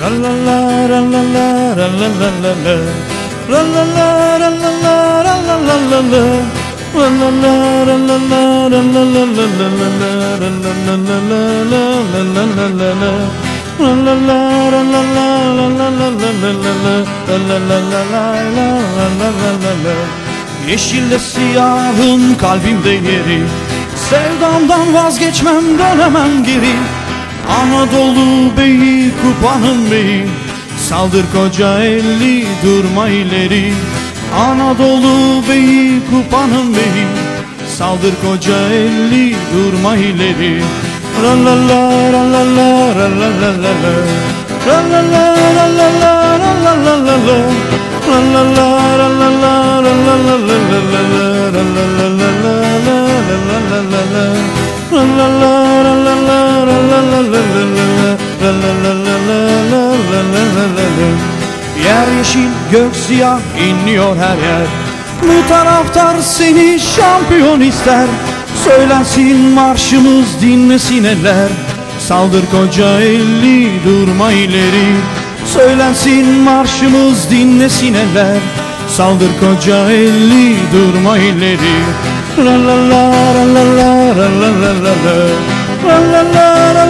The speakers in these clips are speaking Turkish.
La la la la la la la la la la la La la la la la la la la la la la La la la la la la la la la la la la la la la la la la la La la la la la la la la la la la la La la la la la la la la la la Yeşille siyahın kalbimde yeri. Sevdamdan vazgeçmem dönemem geri Anadolu beyi kupanın beyi. Saldır koca elli durma ileri. Anadolu beyi kupanın beyi. Saldır koca elli durma ileri. La la la la la la la la. La la la La la la la la La la Yer yeşil gök siyah inliyor her yer. Bu taraftar seni şampiyon ister. Söylensin marşımız dinlesin eller. Saldır koca elli durma ileri. Söylensin marşımız dinlesin eller. Saldır koca elli durma ileri. La la la la la la La la. La la la la la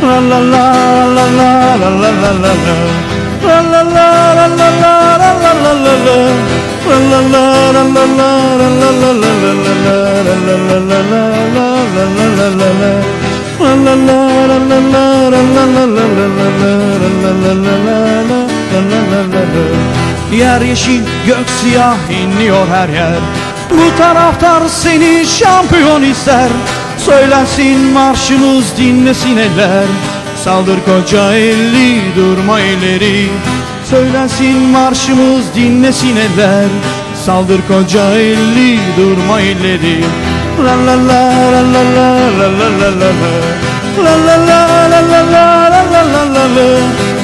la la la la la la La la la la la la la la la la la La la la la la la la la la la la la La la la la la la la la la la Uğruna canları vermedik mi biz? İnadına körfez demedik mi biz? Ne deprem ne alem yıkılmadık biz Saldır koca elli durma deprem ne alem yıkılmadık biz Saldır koca elli durma ileri. La la la la la la la la la. La La la la la la la la la la la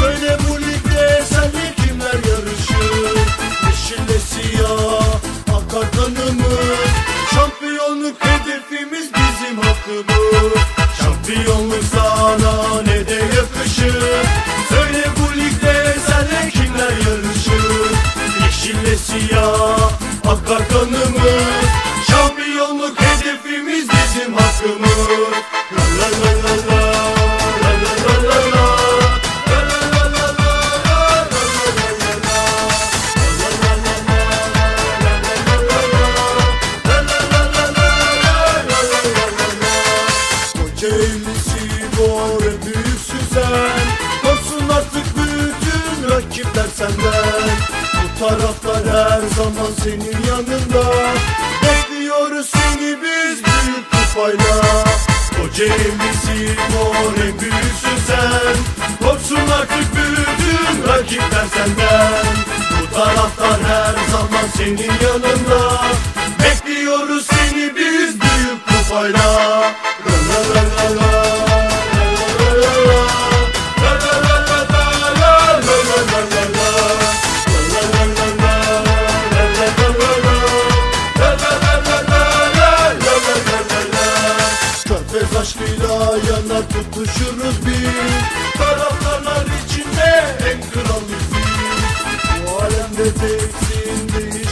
Söyle bu ligde senle kimler yarışır? Yeşille siyah akar kanımız Şampiyonluk hedefimiz bizim hakkımız. Şampiyonluk sana ne de yakışır? Söyle bu ligde senle kimler yarışır? Yeşille siyah akar kanımız Şampiyonluk hedefimiz bizim hakkımız senden. Bu taraftar her zaman senin yanında. Bekliyoruz seni biz büyük kupayla. Kocaeli'si var en büyüksün sen. Korksun artık bütün rakipler senden. Bu taraftar her zaman senin Efes aşkıyla yanar tutuşuruz biz. Taraftarlar içinde en kralıyız Bu alemde teksin değil